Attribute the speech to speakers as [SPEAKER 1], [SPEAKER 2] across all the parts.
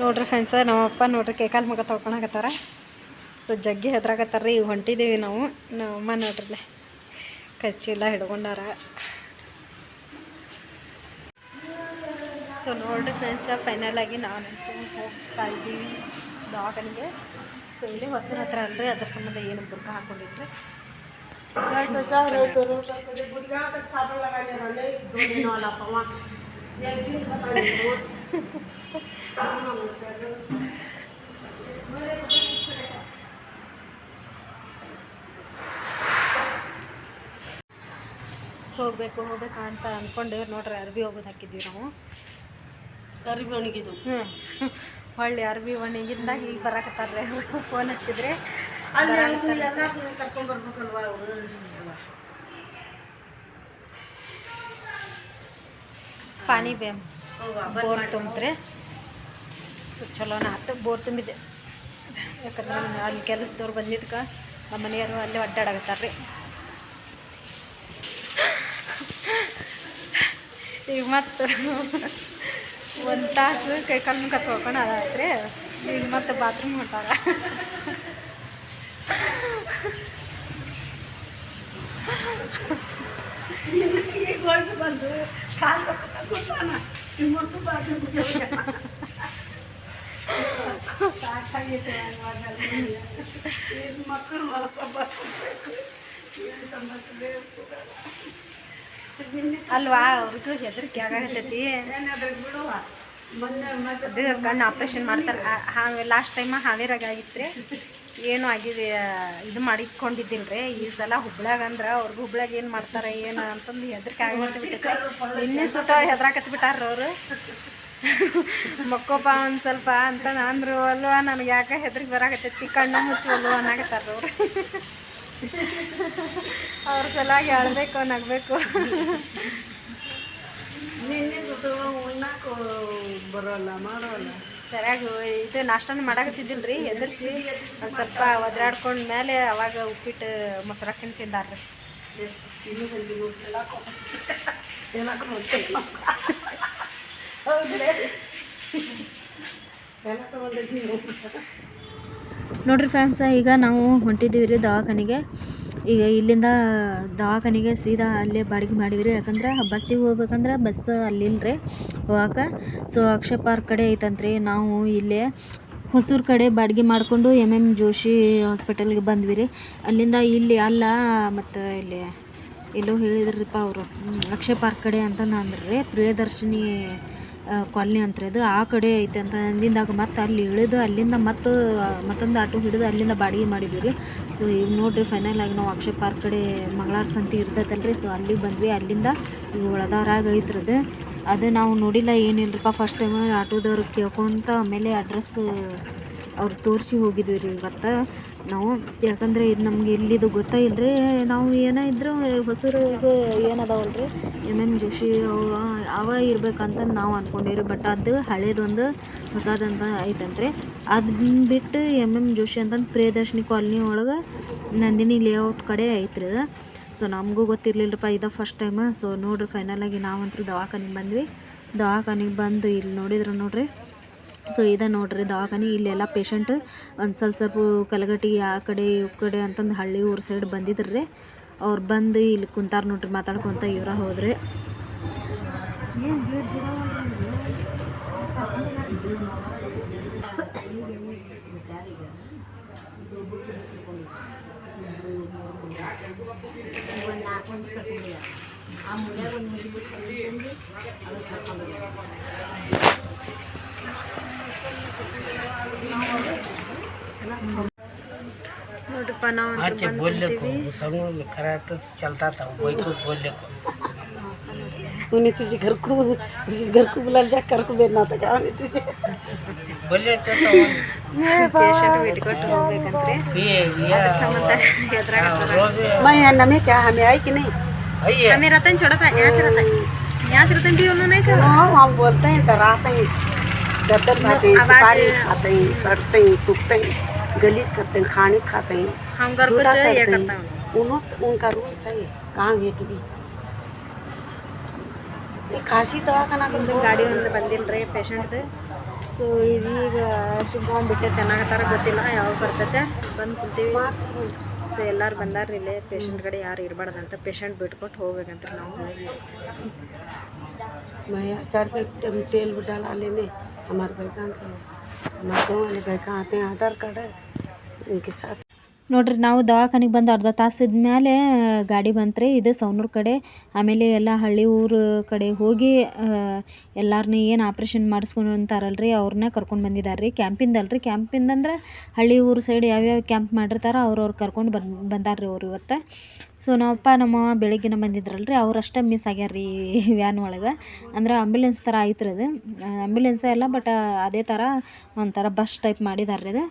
[SPEAKER 1] ನೋಡ್ರಿ ಫ್ರೆಂಡ್ಸ ನಮ್ಮಪ್ಪ ನೋಡ್ರಿ ಕೈಕಾಲು ಮಗ ತೊಳ್ಕೊಳಕತ್ತಾರ ಸೊ ಜಗ್ಗಿ ಹೆದ್ರಾಕತ್ತಾರ ರೀ ಈಗ ಹೊಂಟಿದ್ದೀವಿ ನಾವು ನಮ್ಮಮ್ಮ ನೋಡ್ರಲ್ಲೇ ಕಚ್ಚಿಲ್ಲ ಹಿಡ್ಕೊಂಡಾರ. ಸೊ ನೋಡ್ರಿ ಫ್ರೆಂಡ್ಸ ಫೈನಲ್ ಆಗಿ ನಾನು ಹೋಗ್ತಾ ಇದ್ದೀವಿ ದವಾಖಾನೆಗೆ. ಸೊ ಇಲ್ಲಿ ಹೊಸೂರು ಹತ್ರ ಅಲ್ರಿ ಅದ್ರ ಸಂಬಂಧ ಏನು ಬುರ್ಕ ಹಾಕೊಂಡಿದ್ರಿ? ಹೋಗ್ಬೇಕು ಹೋಗ್ಬೇಕು ಅಂತ ಅಂದ್ಕೊಂಡು ನೋಡ್ರಿ ಅರ್ಬಿ ಹೋಗೋದು ಹಾಕಿದ್ವಿ ನಾವು.
[SPEAKER 2] ಅರ್ಬಿ ಒಣಗಿದು
[SPEAKER 1] ಹ್ಞೂ ಹೊಳ್ಳಿ ಅರ್ಬಿ ಒಣಗಿದ್ದಾಗ ಈಗ ಬರಾಕತ್ತಾರ್ರಿ. ಫೋನ್ ಹಚ್ಚಿದ್ರೆ
[SPEAKER 2] ಅಲ್ಲಿ ಎಲ್ಲ ಕರ್ಕೊಂಡ್ ಬರ್ಬೇಕಲ್ವಾ ಅವರು?
[SPEAKER 1] ಪಾನಿ ಬೇಮ್. ಬೋರ್ ತುಂಬ್ತ್ರಿ. ಸೊ ಚಲೋನ ಹತ್ತಕ್ಕೆ ಬೋರ್ ತುಂಬಿದೆ ಯಾಕಂದ್ರೆ ಅಲ್ಲಿ ಕೆಲಸದವ್ರು ಬಂದಿದ್ಕೆ ನಮ್ಮ ಮನೆಯವರು ಅಲ್ಲೇ ಅಡ್ಡಾಡಕತ್ತಾರ್ರಿ ಈಗ ಮತ್ತು ಒಂದು ತಾಸು ಕೈ ಕಾಲು ಮುಖ ತೊಳ್ಕೊಂಡು ಅದಾತ್ರಿ ಈಗ ಮತ್ತೆ ಬಾತ್ರೂಮ್ ಹೊಂಟಾರ.
[SPEAKER 2] ಬಂದು ಕಾಲು ಬಾತ್ರೂಮ್
[SPEAKER 1] ಅಲ್ವಾ? ಅವ್ರಿಗೂ ಹೆದರಿಕೆ ಆಗತ್ತೈತಿ ಅದು ಕಣ್ಣು ಆಪ್ರೇಷನ್ ಮಾಡ್ತಾರೆ. ಹಾವೆ ಲಾಸ್ಟ್ ಟೈಮ ಹಾವೇರಾಗ ಆಗಿತ್ತು ಏನು ಆಗಿದೆ, ಇದು ಮಾಡಿಕೊಂಡಿದ್ದಿಲ್ರಿ ಈ ಸಲ ಹುಬ್ಳ್ಯಾಗ ಅಂದ್ರೆ ಅವ್ರಿಗೆ ಹುಬ್ಳ್ಯಾಗ ಏನು ಮಾಡ್ತಾರೆ, ಏನು ಅಂತಂದು ಹೆದರಿಕೆ ಆಗತ್ತೆ ಬಿಟ್ಟೈತೆ ಇನ್ನೇ ಸುಟ್ಟ ಹೆದರಾಕತ್ ಬಿಟ್ಟಾರ ಅವರು. ಮಕ್ಕೋಪ ಒಂದು ಸ್ವಲ್ಪ ಅಂತ ಅಂದ್ರು ಅಲ್ವಾ ನನಗೆ ಯಾಕೆ ಹೆದ್ರಿಗೆ ಬರಾಕತ್ತೈತಿ? ಕಣ್ಣು ಮುಚ್ಚು ಅಲ್ವ? ಅನ್ನಕತ್ತಾರ ಅವರು ಅವ್ರ ಸಲಾಗಿ ಅಳ್ಬೇಕು ನಗಬೇಕು.
[SPEAKER 2] ಉಣ್ಣಾಕ ಬರೋಲ್ಲ ಮಾಡೋಲ್ಲ
[SPEAKER 1] ಸರಿಯಾಗಿ ಇದು ನಾಷ್ಟನ ಮಾಡಾಕತ್ತಿದ್ದಿಲ್ಲ ರೀ ಎದುರಿಸಿ. ಒಂದು ಸ್ವಲ್ಪ ಒದ್ರಾಡ್ಕೊಂಡ ಮೇಲೆ ಅವಾಗ ಉಪ್ಪಿಟ್ಟು ಮೊಸರು ಹಾಕಿ ತಿಂದಾರ್ರಿ
[SPEAKER 2] ಇನ್ನೂ
[SPEAKER 1] ನೋಡ್ರಿ ಫ್ರೆಂಡ್ಸ್, ಈಗ ನಾವು ಹೊಂಟಿದ್ದೀವಿ ರೀ ದವಾಖಾನೆಗೆ. ಈಗ ಇಲ್ಲಿಂದ ದವಾಖಾನೆಗೆ ಸೀದಾ ಅಲ್ಲೇ ಬಾಡಿಗೆ ಮಾಡಿವಿ ರೀ. ಯಾಕಂದ್ರೆ ಬಸ್ಸಿಗೆ ಹೋಗ್ಬೇಕಂದ್ರೆ ಬಸ್ ಅಲ್ಲಿಲ್ಲ ರೀ ಹೋಗಕ್ಕೆ ಸೊ ಅಕ್ಷಯ ಪಾರ್ಕ್ ಕಡೆ ಐತಂತ್ರಿ. ನಾವು ಇಲ್ಲೇ ಹೊಸೂರು ಕಡೆ ಬಾಡಿಗೆ ಮಾಡಿಕೊಂಡು ಎಂ ಎಂ ಜೋಶಿ ಹಾಸ್ಪಿಟಲ್ಗೆ ಬಂದ್ವಿ ರೀ. ಅಲ್ಲಿಂದ ಇಲ್ಲಿ ಅಲ್ಲ, ಮತ್ತು ಇಲ್ಲಿ ಎಲ್ಲೋ ಹೇಳಿದ್ರಪ್ಪ ಅವರು. ಅಕ್ಷಯ ಪಾರ್ಕ್ ಕಡೆ ಅಂತ ಅಂದ್ರಿ ಪ್ರಿಯದರ್ಶಿನಿ ಕಾಲನಿ ಅಂತ ಅದು ಆ ಕಡೆ ಐತೆ ಅಂತ ಅಂದಿಂದಾಗ ಮತ್ತೆ ಅಲ್ಲಿ ಇಳಿದು ಅಲ್ಲಿಂದ ಮತ್ತು ಮತ್ತೊಂದು ಆಟೋ ಹಿಡಿದು ಅಲ್ಲಿಂದ ಬಾಡಿಗೆ ಮಾಡಿದ್ವಿ ರೀ ಸೊ ಈಗ ನೋಡಿರಿ ಫೈನಲ್ ಆಗಿ ನಾವು ಅಕ್ಷಯ ಪಾರ್ಕ್ ಕಡೆ ಮಂಗಳಾರ ಸಂತಿ ಇರ್ತೈತಲ್ರಿ. ಸೊ ಅಲ್ಲಿಗೆ ಬಂದ್ವಿ. ಅಲ್ಲಿಂದ ಈಗ ಒಳದಾರಾಗ ಐತ್ರದು. ಅದು ನಾವು ನೋಡಿಲ್ಲ ಏನಿಲ್ಲರಿಪ್ಪ ಫಸ್ಟ್ ಟೈಮ್ ಆಟೋದವ್ರಿಗೆ ಕೇಳ್ಕೊತ ಆಮೇಲೆ ಅಡ್ರೆಸ್ ಅವ್ರು ತೋರಿಸಿ ಹೋಗಿದ್ವಿ ರೀ ಇವತ್ತು. ನಾವು ಯಾಕಂದರೆ ಇದು ನಮ್ಗೆ ಇಲ್ಲಿದು ಗೊತ್ತೇ ಇಲ್ಲರಿ ನಾವು ಏನೇ ಇದ್ರೂ ಹೊಸೂರಿಗೆ ಏನದಾವಲ್ರಿ? ಎಂ ಎಂ ಜೋಶಿ ಅವ ಅವ ಇರ್ಬೇಕಂತಂದು ನಾವು ಅಂದ್ಕೊಂಡಿರಿ ಬಟ್ ಅದು ಹಳೇದೊಂದು ಹೊಸದಂತ ಐತಂತ್ರಿ. ಅದನ್ನ ಬಿಟ್ಟು ಎಂ ಎಂ ಜೋಶಿ ಅಂತಂದು ಪ್ರಿಯದರ್ಶಿನಿ ಕಾಲನಿ ಒಳಗೆ ನಂದಿನಿ ಲೇಔಟ್ ಕಡೆ ಐತ್ರಿ ಅದು ಸೊ ನಮಗೂ ಗೊತ್ತಿರಲಿಲ್ಲಪ್ಪ ಇದು ಫಸ್ಟ್ ಟೈಮ್ ಸೊ ನೋಡಿರಿ ಫೈನಲಾಗಿ ನಾವಂತೂ ದವಾಖಾನಿಗೆ ಬಂದ್ವಿ. ದವಾಖಾನಿಗೆ ಬಂದು ಇಲ್ಲಿ ನೋಡಿದ್ರೆ ನೋಡ್ರಿ. ಸೊ ಇದೆ ನೋಡ್ರಿ ದವಾಖಾನೆ ಇಲ್ಲೆಲ್ಲ ಪೇಷಂಟ್ ಒಂದು ಸ್ವಲ್ಪ ಸ್ವಲ್ಪ ಕಲಗಟ್ಟಿ ಆ ಕಡೆ ಈ ಕಡೆ ಅಂತಂದು ಹಳ್ಳಿ ಊರು ಸೈಡ್ ಬಂದಿದ್ರು. ರೀ ಅವ್ರು ಬಂದು ಇಲ್ಲಿ ಕುಂತಾರ ನೋಡ್ರಿ, ಮಾತಾಡ್ಕೊತ ಇವ್ರ ಹೋದ್ರಿ. ನೋಡ್ರಿಪ್ಪ ನಾವು
[SPEAKER 3] अच्छे बोलने को समूह में खरा तो चलता था वही को बोलने को
[SPEAKER 2] उन्हें तुझे घर को उसी घर को बुला जा कर को बेचना था क्या उन्हें तुझे
[SPEAKER 3] बोले तो तो
[SPEAKER 1] ಪೇಷಂಟ್ ಇಟ್ಕೊಟ್ಟು ಹೋಗ್ಬೇಕಂತ್ರಿ
[SPEAKER 3] ये ये
[SPEAKER 1] ಅದ್ರ ಸಂಬಂಧ ಹೆದ್ರಾಗತ್ತಾರ
[SPEAKER 3] रोज
[SPEAKER 2] मैं यहाँ नमे क्या हमें आई कि नहीं
[SPEAKER 3] भैया
[SPEAKER 1] हमें रतन छोड़ा था यहाँ से रतन यहाँ से रतन भी उन्होंने कहा
[SPEAKER 2] हाँ हम बोलते हैं डराते हैं गदर खाते हैं
[SPEAKER 1] आवाज-
[SPEAKER 2] सुपारी खाते हैं सड़ते हैं टूटते हैं गलीज करते हैं खाने खाते हैं
[SPEAKER 1] हम घर
[SPEAKER 2] झूठा
[SPEAKER 1] कुछ ये
[SPEAKER 2] सड़ते
[SPEAKER 1] करता
[SPEAKER 2] हैं
[SPEAKER 1] हूँ
[SPEAKER 2] उन्हों उनका रूल सही है कहाँ गए तू भी ये खांसी दवा का ना
[SPEAKER 1] ಒಂದು ಗಾಡಿ ಒಂದು ಬಂದಿಲ್ಲ ರೀ ಪೇಷಂಟ್ದು ಸೊ ಇದೀಗ ಶಿವಮೊಗ್ಗ ಬಿಟ್ಟೈತೆ ಅನ್ನಕತ್ತಾರ ಗೊತ್ತಿಲ್ಲ ಯಾವಾಗ ಬರ್ತೈತೆ ಬಂದು ಕುಂತೀವಿ ಸೊ ಎಲ್ಲರೂ ಬಂದಾರ ಇಲ್ಲೇ ಪೇಷಂಟ್ ಕಡೆ ಯಾರು ಇರಬಾರ್ದಂತ ಪೇಷಂಟ್ ಬಿಟ್ಕೊಟ್ಟು ಹೋಗ್ಬೇಕಂತ ನಾವು
[SPEAKER 2] मैं आचार के तेल तेल भी डाला लेने हमारे बैकान के हमारे गाँव वाले बैका आते हैं आधार कार्ड है उनके साथ
[SPEAKER 1] ನೋಡ್ರಿ, ನಾವು ದವಾಖಾನಿಗೆ ಬಂದು ಅರ್ಧ ತಾಸಿದ ಮೇಲೆ ಗಾಡಿ ಬಂತ್ರಿ. ಇದು ಸೌನೂರು ಕಡೆ. ಆಮೇಲೆ ಎಲ್ಲ ಹಳ್ಳಿ ಊರು ಕಡೆ ಹೋಗಿ ಎಲ್ಲಾರನ್ನ ಏನು ಆಪ್ರೇಷನ್ ಮಾಡಿಸ್ಕೊಂಡು ಅಂತಾರಲ್ರಿ ಅವ್ರನ್ನ ಕರ್ಕೊಂಡು ಬಂದಿದ್ದಾರೆ ರೀ ಕ್ಯಾಂಪಿಂದಲ್ರಿ. ಕ್ಯಾಂಪಿಂದ ಅಂದ್ರೆ ಹಳ್ಳಿ ಊರು ಸೈಡ್ ಯಾವ್ಯಾವ ಕ್ಯಾಂಪ್ ಮಾಡಿರ್ತಾರೋ, ಅವ್ರವ್ರು ಕರ್ಕೊಂಡು ಬಂದು, ಬಂದಾರ್ರಿ ಅವ್ರು ಇವತ್ತು. ಸೊ ನಮ್ಮಪ್ಪ ನಮ್ಮವ್ವ ಬೆಳಗ್ಗೆನ ಬಂದಿದ್ರಲ್ರಿ. ಅವ್ರಷ್ಟೇ ಮಿಸ್ ಆಗ್ಯಾರ ರೀ ವ್ಯಾನ್ ಒಳಗೆ. ಅಂದ್ರೆ ಆಂಬ್ಯುಲೆನ್ಸ್ ಥರ ಐತ್ರಿ ಅದು. ಆಂಬ್ಯುಲೆನ್ಸೇ ಎಲ್ಲ ಬಟ್ ಅದೇ ಥರ ಒಂಥರ ಬಸ್ ಟೈಪ್ ಮಾಡಿದಾರೆ ಇದು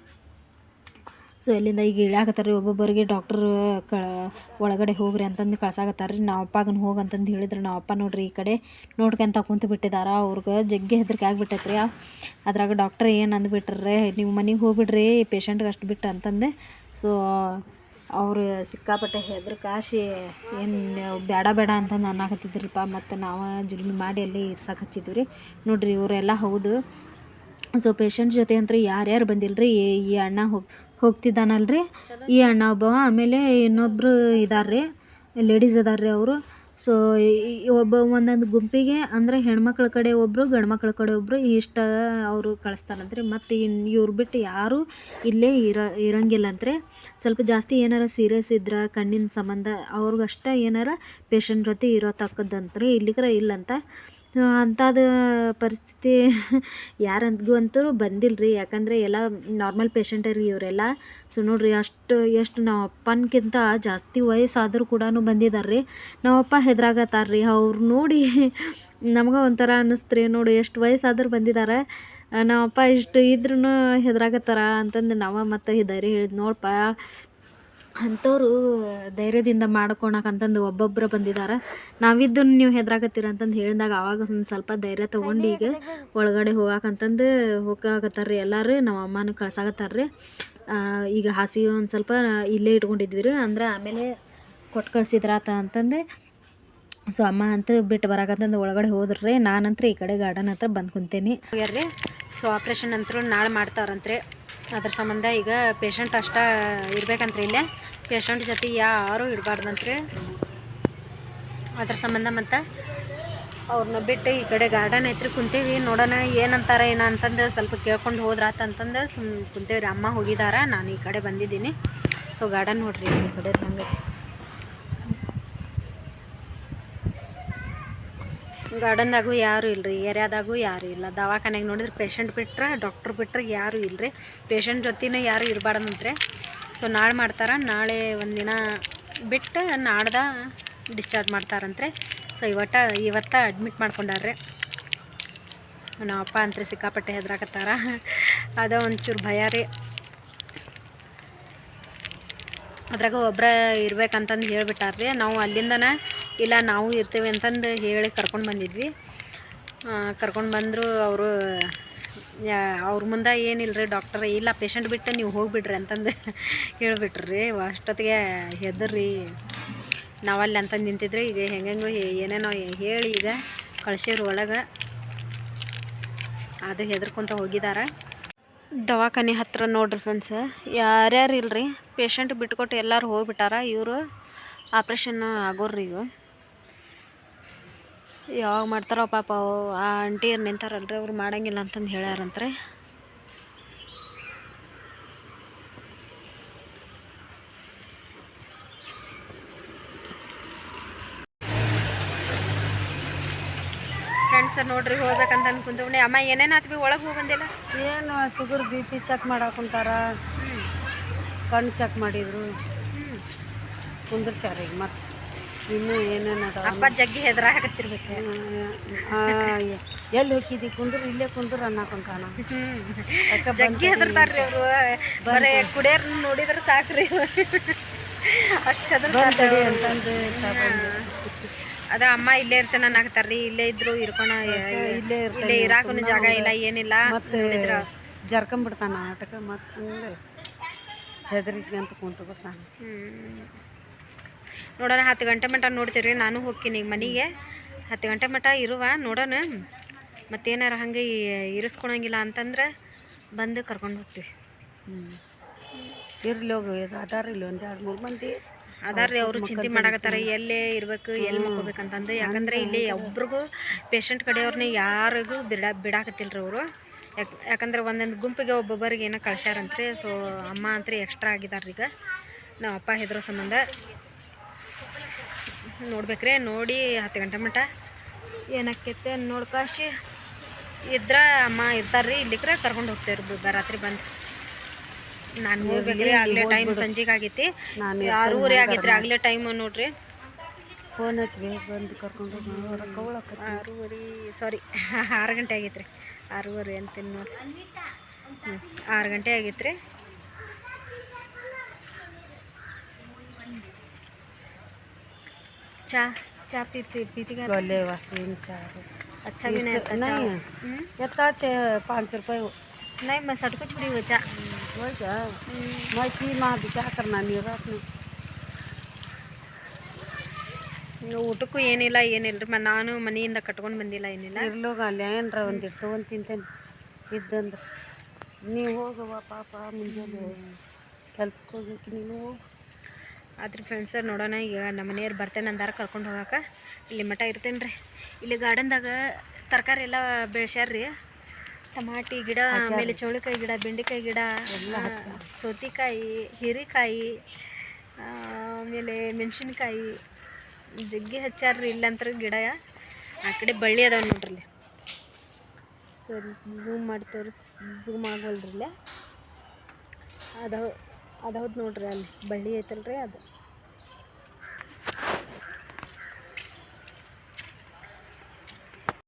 [SPEAKER 1] ಸೊ ಇಲ್ಲಿಂದ ಈಗ ಇಳ್ಯಾಕತ್ತಾರ ರೀ ಒಬ್ಬೊಬ್ಬರಿಗೆ ಡಾಕ್ಟ್ರ್ ಕ ಒಳಗಡೆ ಹೋಗ್ರಿ ಅಂತಂದು ಕಳ್ಸಾಕತ್ತಾರ ರೀ ನಾವು ಅಪ್ಪಗನ ಹೋಗಿ ಅಂತಂದು ಹೇಳಿದ್ರು. ನಾವು ಅಪ್ಪ ನೋಡ್ರಿ ಈ ಕಡೆ ನೋಡ್ಕೊಂತ ಕುಂತು ಬಿಟ್ಟಿದಾರ. ಅವ್ರಿಗೆ ಜಗ್ಗಿ ಹೆದರಿಕೆ ಆಗ್ಬಿಟ್ಟೈತೆ ರೀ ಅದ್ರಾಗ ಡಾಕ್ಟ್ರ್ ಏನು ಅಂದ್ಬಿಟ್ರೆ, ನೀವು ಮನೆಗೆ ಹೋಗ್ಬಿಡ್ರಿ ಪೇಷಂಟ್ಗೆ ಅಷ್ಟು ಬಿಟ್ಟು ಅಂತಂದೆ. ಸೊ, ಅವರು ಸಿಕ್ಕಾಪಟ್ಟೆ ಹೆದ್ರ ಕಾಶಿ ಏನು ಬೇಡ ಬೇಡ ಅಂತಂದು ಅನ್ನಾಕತ್ತಿದ್ರಿಪ್ಪ. ಮತ್ತು ನಾವು ಜುಲ್ಮಿ ಮಾಡಿ ಅಲ್ಲಿ ಇರ್ಸಕ್ಕೆ ಹಚ್ಚಿದ್ವಿ ರೀ ನೋಡ್ರಿ, ಇವರೆಲ್ಲ ಹೌದು. ಸೊ ಪೇಷಂಟ್ ಜೊತೆ ಅಂತ ಯಾರ್ಯಾರು ಬಂದಿಲ್ಲ ರೀ ಈ ಅಣ್ಣ ಹೋಗಿ ಹೋಗ್ತಿದ್ದಾನಲ್ರಿ? ಈ ಅಣ್ಣ ಒಬ್ಬ ಆಮೇಲೆ ಇನ್ನೊಬ್ಬರು ಇದ್ದಾರೆ ಲೇಡೀಸ್ ಇದ್ದಾರೆ ರೀ ಅವರು ಸೊ ಒಬ್ಬ ಒಂದೊಂದು ಗುಂಪಿಗೆ, ಅಂದರೆ ಹೆಣ್ಮಕ್ಳ ಕಡೆ ಒಬ್ಬರು ಗಂಡ್ಮಕ್ಳ ಕಡೆ ಒಬ್ಬರು ಇಷ್ಟ ಅವರು ಕಳಿಸ್ತಾರಂತ್ರಿ ಮತ್ತು ಇನ್ನು ಇವ್ರು ಬಿಟ್ಟು ಯಾರು ಇಲ್ಲೇ ಇರ, ಇರಂಗಿಲ್ಲಂತ್ರಿ. ಸ್ವಲ್ಪ ಜಾಸ್ತಿ ಏನಾರ ಸೀರಿಯಸ್ ಇದ್ರೆ, ಕಣ್ಣಿನ ಸಂಬಂಧ, ಅವ್ರಿಗಷ್ಟೇ ಏನಾರ ಪೇಷಂಟ್ ಜೊತೆ ಇರೋ ತಕ್ಕದಂತ್ರಿ ಇಲ್ಲಿಗ್ರ ಇಲ್ಲಂತ. ಅಂಥದ್ದು ಪರಿಸ್ಥಿತಿ ಯಾರಂತಗೂ ಅಂತೂ ಬಂದಿಲ್ಲ ರೀ ಯಾಕಂದರೆ ಎಲ್ಲ ನಾರ್ಮಲ್ ಪೇಷಂಟ್ ರೀ ಇವರೆಲ್ಲ. ಸೊ ನೋಡಿರಿ, ಅಷ್ಟು, ಎಷ್ಟು ನಮ್ಮ ಅಪ್ಪನ್ಕಿಂತ ಜಾಸ್ತಿ ವಯಸ್ಸಾದರೂ ಕೂಡ ಬಂದಿದ್ದಾರೆ ರೀ ನಮ್ಮಪ್ಪ ಹೆದ್ರಾಗತ್ತಾರೆ ರೀ ಅವ್ರು ನೋಡಿ ನಮಗೆ ಒಂಥರ ಅನ್ನಿಸ್ತು ರೀ ನೋಡಿ, ಎಷ್ಟು ವಯಸ್ಸಾದರೂ ಬಂದಿದ್ದಾರೆ ನಮ್ಮಪ್ಪ ಇಷ್ಟು ಇದ್ರೂ ಹೆದ್ರಾಗತ್ತಾರ ಅಂತಂದು ನಾವು ಮತ್ತೆ ಧೈರ್ಯ ಹೇಳಿದ್ ನೋಡಪ್ಪ ಅಂಥವ್ರು ಧೈರ್ಯದಿಂದ ಮಾಡ್ಕೊಳಕಂತಂದು ಒಬ್ಬೊಬ್ಬರು ಬಂದಿದ್ದಾರೆ ನಾವಿದ್ದು ನೀವು ಹೆದ್ರಾಕತ್ತೀರ ಅಂತಂದು ಹೇಳಿದಾಗ ಆವಾಗ ಒಂದು ಸ್ವಲ್ಪ ಧೈರ್ಯ ತೊಗೊಂಡು ಈಗ ಒಳಗಡೆ ಹೋಗಾಕಂತಂದು ಹೋಗಾಕತ್ತಾರ ರೀ ಎಲ್ಲರೂ ನಮ್ಮ ಅಮ್ಮನ ಕಳ್ಸಾಕತ್ತಾರ ರೀ ಈಗ ಹಾಸಿಗೆ ಒಂದು ಸ್ವಲ್ಪ ಇಲ್ಲೇ ಇಟ್ಕೊಂಡಿದ್ವಿ ರೀ ಅಂದ್ರೆ ಆಮೇಲೆ ಕೊಟ್ಟು ಕಳ್ಸಿದ್ರಾತ ಅಂತಂದು ಸೊ ಅಮ್ಮ ಅಂತ ಬಿಟ್ಟು ಬರಾಕಂತಂದು ಒಳಗಡೆ ಹೋದ್ರಿ ನಾನಂತ್ರ ಈ ಕಡೆ ಗಾರ್ಡನ್ ಹತ್ರ ಬಂದು ಕುಂತೇನೆ. ಸೊ ಆಪ್ರೇಷನ್ ಅಂತೂ ನಾಳೆ ಮಾಡ್ತಾರಂತ್ರಿ ಅದ್ರ ಸಂಬಂಧ ಈಗ ಪೇಷಂಟ್ ಅಷ್ಟ ಇರ್ಬೇಕಂತ್ರಿ ಇಲ್ಲೇ. ಪೇಷಂಟ್ ಜೊತೆ ಯಾರು ಇರಬಾರ್ದಂತ್ರಿ ಅದ್ರ ಸಂಬಂಧ ಮತ್ತು ಅವ್ರನ್ನ ಬಿಟ್ಟು ಈ ಕಡೆ ಗಾರ್ಡನ್ ಐತ್ರಿ ಕುಂತೇವಿ. ನೋಡೋಣ ಏನಂತಾರ ಏನ ಅಂತಂದು ಸ್ವಲ್ಪ ಕೇಳ್ಕೊಂಡು ಹೋದ್ರಾತ ಅಂತಂದು ಸುಮ್ ಕುಂತೇವ್ರಿ. ಅಮ್ಮ ಹೋಗಿದಾರ, ನಾನು ಈ ಕಡೆ ಬಂದಿದ್ದೀನಿ. ಸೊ ಗಾರ್ಡನ್ ನೋಡ್ರಿ ಈ ಕಡೆ ಹಂಗೈತಿ. ಗಾರ್ಡನ್ದಾಗೂ ಯಾರು ಇಲ್ಲರಿ ಏರಿಯಾದಾಗೂ ಯಾರು ಇಲ್ಲ. ದವಾಖಾನೆಗೆ ನೋಡಿದ್ರೆ ಪೇಷಂಟ್ ಬಿಟ್ರೆ ಡಾಕ್ಟ್ರ್ ಬಿಟ್ರೆ ಯಾರು ಇಲ್ಲರಿ ಪೇಷಂಟ್ ಜೊತೆನೇ ಯಾರು ಇರಬಾರ್ದಂತ್ರೆ ಸೊ ನಾಳೆ ಮಾಡ್ತಾರೆ, ನಾಳೆ ಒಂದಿನ ಬಿಟ್ಟು ನಾಡ್ದ ಡಿಸ್ಚಾರ್ಜ್ ಮಾಡ್ತಾರಂತ್ರೆ ಸೊ ಇವತ್ತ ಇವತ್ತ ಅಡ್ಮಿಟ್ ಮಾಡ್ಕೊಂಡಾರ್ರಿ. ನಮ್ಮ ಅಪ್ಪ ಅಂತ್ರಿ ಸಿಕ್ಕಾಪಟ್ಟೆ ಹೆದ್ರಾಕತ್ತಾರ. ಅದ ಒಂಚೂರು ಭಯ ರೀ. ಅದ್ರಾಗ ಒಬ್ಬರ ಇರ್ಬೇಕಂತಂದು ಹೇಳ್ಬಿಟ್ಟಾರ್ರಿ. ನಾವು ಅಲ್ಲಿಂದನ ಇಲ್ಲ, ನಾವು ಇರ್ತೇವೆ ಅಂತಂದು ಹೇಳಿ ಕರ್ಕೊಂಡು ಬಂದಿದ್ವಿ. ಕರ್ಕೊಂಡು ಬಂದರು ಅವರು ಅವ್ರ ಮುಂದೆ ಏನಿಲ್ಲ ರೀ ಡಾಕ್ಟರ್ ಇಲ್ಲ ಪೇಷಂಟ್ ಬಿಟ್ಟು ನೀವು ಹೋಗ್ಬಿಡ್ರಿ ಅಂತಂದು ಹೇಳ್ಬಿಟ್ರಿ. ಅಷ್ಟೊತ್ತಿಗೆ ಹೆದರ್ರಿ ನಾವಲ್ಲಿ ಅಂತಂದು ನಿಂತಿದ್ರೆ. ಈಗ ಹೆಂಗೆಂಗೋ ಏನೇನೋ ಹೇಳಿ ಈಗ ಕಳ್ಸೇವ್ರಿ ಒಳಗೆ. ಅದು ಹೆದರ್ಕೊಂತ ಹೋಗಿದ್ದಾರೆ ದವಾಖಾನೆ ಹತ್ತಿರ ನೋಡ್ರಿ ಫ್ರೆಂಡ್ಸ್ ಯಾರ್ಯಾರು ಇಲ್ರಿ? ಪೇಷಂಟ್ ಬಿಟ್ಕೊಟ್ಟು ಎಲ್ಲರೂ ಹೋಗಿಬಿಟ್ಟಾರ? ಇವರು ಆಪ್ರೇಷನ್ ಆಗೋರ್ರಿ ಈಗ ಯಾವಾಗ ಮಾಡ್ತಾರೋ ಪಾಪ ಆ ಆಂಟಿಯರು ನಿಂತಾರಲ್ರಿ ಅವ್ರು ಮಾಡಂಗಿಲ್ಲ ಅಂತಂದು ಹೇಳ್ಯಾರಂತ್ರಿ. ಫ್ರೆಂಡ್ಸ್ ನೋಡ್ರಿ ಹೋಗ್ಬೇಕಂತ ಅನ್ಕೊಂತೀವಿ ಅಮ್ಮ ಏನೇನು ಆತ್ವಿ? ಒಳಗೆ ಹೋಗಿ ಬಂದಿಲ್ಲ?
[SPEAKER 2] ಏನು ಸುಗರ್ ಬಿ ಪಿ ಚೆಕ್ ಮಾಡಾಕುಂತಾರ ಕಣ್ಣು ಚೆಕ್ ಮಾಡಿದ್ರು. ಕುಂದ್ರಸ್ಯಾರ ಈಗ ಮತ್ತೆ ಇನ್ನೂ ಏನೇನು
[SPEAKER 1] ಅಪ್ಪ ಜಗ್ಗಿ ಹೆದರಾಕತ್ತಿರ್ಬೇಕು
[SPEAKER 2] ಎಲ್ಲಿ ಹೋಗಿದ್ದಿ? ಕುಂದ್ರು ಇಲ್ಲೇ ಕುಂದ್ರ ಅನ್ನಕೊಂತಾನ
[SPEAKER 1] ಜಗ್ಗಿ ಹೆದರ್ತಾರ್ರಿ ಅವರು. ಬರೇ ಕುಡಿಯೋರ್ ನೋಡಿದ್ರೆ ಸಾಕ್ರಿ. ಅಷ್ಟು ಹೆದರ್ತಾರ
[SPEAKER 2] ಅಂತಂದು
[SPEAKER 1] ಅದ ಅಮ್ಮ ಇಲ್ಲೇ ಇರ್ತೇನೆ ಅನ್ನಕತ್ತಾರ್ರಿ ಇಲ್ಲೇ ಇದ್ರು ಇರ್ಕೊಣ
[SPEAKER 2] ಇಲ್ಲೇ
[SPEAKER 1] ಇಲ್ಲೇ ಇರಾಕೂ ಜಾಗ ಇಲ್ಲ ಏನಿಲ್ಲ.
[SPEAKER 2] ಮತ್ತೆ ಜರ್ಕೊಂಬಿಡ್ತಾನ ಆಟಕ್ಕೆ ಮತ್ತೆ ಹೆದರಿಕೆ ಅಂತ ಕುಂತು ಬಿಡ್ತಾನ.
[SPEAKER 1] ನೋಡೋಣ ಹತ್ತು ಗಂಟೆ ಮಟ್ಟ ನೋಡ್ತೀರಿ. ನಾನು ಹೋಗ್ತೀನಿ ಈಗ ಮನೆಗೆ. ಹತ್ತು ಗಂಟೆ ಮಟ್ಟ ಇರುವ ನೋಡೋಣ. ಮತ್ತೇನಾರ ಹಂಗೆ ಇರಿಸ್ಕೊಳಂಗಿಲ್ಲ ಅಂತಂದ್ರೆ ಬಂದು ಕರ್ಕೊಂಡು ಹೋಗ್ತೀವಿ.
[SPEAKER 2] ಹ್ಞೂ ಇರ್ಲಿ ಹೋಗು ಅದಾರ ಇಲ್ಲಿ ಒಂದು ಎರಡು ಮೂರು ಮಂದಿ.
[SPEAKER 1] ಅದಾರ್ರಿ ಅವರು ಚಿಂತೆ ಮಾಡಾಕತ್ತಾರ ಎಲ್ಲೇ ಇರ್ಬೇಕು ಎಲ್ಲಿ ಮಕ್ಕೋಬೇಕಂತಂದು. ಯಾಕಂದ್ರೆ ಇಲ್ಲಿ ಒಬ್ರಿಗೂ ಪೇಷಂಟ್ ಕಡೆಯವ್ರನ್ನ ಯಾರಿಗೂ ಬಿಡ ಬಿಡಾಕತ್ತಿಲ್ರಿ ಅವರು. ಯಾಕೆ ಯಾಕಂದ್ರೆ ಒಂದೊಂದು ಗುಂಪಿಗೆ ಒಬ್ಬೊಬ್ಬರಿಗೆ ಏನೋ ಕಳ್ಸ್ಯಾರಂತ್ರಿ. ಸೊ ಅಮ್ಮ ಅಂತ್ರಿ ಎಕ್ಸ್ಟ್ರಾ ಆಗಿದಾರ್ರಿ ಈಗ ನಮ್ಮ ಅಪ್ಪ ಹೆದರೋ ಸಂಬಂಧ. ನೋಡ್ಬೇಕ್ರಿ ನೋಡಿ ಹತ್ತು ಗಂಟೆ ಮಟ. ನೋಡಿ ನೋಡ್ಕಾಶಿ ಇದ್ರ ಅಮ್ಮ ಇರ್ತಾರ್ರಿ ಇಲ್ಲಿಕ್ರೆ ಕರ್ಕೊಂಡು ಹೋಗ್ತೇವ್ರಿ ರಾತ್ರಿ ಬಂದು. ನಾನು ಹೋಗ್ಬೇಕ್ರಿ ಆಗ್ಲೇ ಟೈಮ್ ಸಂಜೆಗೆ ಆಗೈತಿ. ಆರೂವರೆ ಆಗೈತ್ರಿ ಆಗ್ಲೇ ಟೈಮ್ ನೋಡ್ರಿ.
[SPEAKER 2] ಫೋನ್ ಹಚ್ಚಿ ಬಂದು ಕರ್ಕೊಂಡು
[SPEAKER 1] ಆರೂವರೆ ಸಾರಿ ಆರು ಗಂಟೆ ಆಗೈತ್ರಿ. ಆರೂವರೆ ಅಂತೀನಿ ನೋಡಿ. ಹ್ಞೂ ಆರು ಗಂಟೆ ಆಗೈತ್ರಿ. ಚಾ ಚಾ ಪೀತಿ ಪೀತಿಗೆ
[SPEAKER 2] ಒಳ್ಳೆ ಏನು ಚಾರು
[SPEAKER 1] अच्छा भी नहीं आता
[SPEAKER 2] नहीं
[SPEAKER 1] चाय।
[SPEAKER 2] है
[SPEAKER 1] हम्म?
[SPEAKER 2] इतना चे पाँच रुपये हो
[SPEAKER 1] नहीं मैं सट कुछ भी हो चा
[SPEAKER 2] जा मैं की माँ भी क्या करना नहीं रात में
[SPEAKER 1] ಊಟಕ್ಕೂ ಏನಿಲ್ಲ ಏನಿಲ್ಲ ಮ ನಾನು ಮನೆಯಿಂದ ಕಟ್ಕೊಂಡು ಬಂದಿಲ್ಲ ಏನಿಲ್ಲ
[SPEAKER 2] ಇರ್ಲೋಗ ಅಲ್ಲಿ ಏನರ ಒಂದಿಟ್ಟು ತೊಗೊಂಡು ತಿಂತೇನೆ ಇದ್ದಂದ್ರೆ ನೀವು ಹೋಗವ್ವ ಪಾಪ ಮುಂಜಾನೆ ಕೆಲ್ಸಕ್ಕೆ ಹೋಗ್ಬೇಕು ನೀನು ಹೋಗು
[SPEAKER 1] ಆದ್ರೆ ಫ್ರೆಂಡ್ಸ್ ನೋಡೋಣ ಈಗ ನಮ್ಮ ಮನೆಯವ್ರು ಬರ್ತೇನೆ ಅಂದಾರ ಕರ್ಕೊಂಡು ಹೋಗಾಕ. ಇಲ್ಲಿ ಮಠ ಇರ್ತೇನೆ ರೀ. ಇಲ್ಲಿ ಗಾರ್ಡನ್ದಾಗ ತರಕಾರಿ ಎಲ್ಲ ಬೆಳೆಸ್ಯಾರ್ರಿ. ಟಮಾಟಿ ಗಿಡ ಆಮೇಲೆ ಚೌಳಿಕಾಯಿ ಗಿಡ ಬೆಂಡೆಕಾಯಿ ಗಿಡ ಎಲ್ಲ ಸೌತಿಕಾಯಿ ಹೀರೆಕಾಯಿ ಆಮೇಲೆ ಮೆಣಸಿನ್ಕಾಯಿ ಜಗ್ಗಿ ಹಚ್ಚಾರ್ರಿ ಇಲ್ಲಂತರ ಗಿಡ. ಆ ಕಡೆ ಬಳ್ಳಿ ಅದಾವ ನೋಡ್ರಿ ಸರಿ ಝೂಮ್ ಮಾಡಿ ತೋರಿಸ್ ಝೂಮ್ ಆಗೋಲ್ರಿ ಇಲ್ಲೇ. ಅದಾವ ಹೌದು ನೋಡ್ರಿ ಅಲ್ಲಿ ಬಳ್ಳಿ ಐತಲ್ರಿ ಅದು.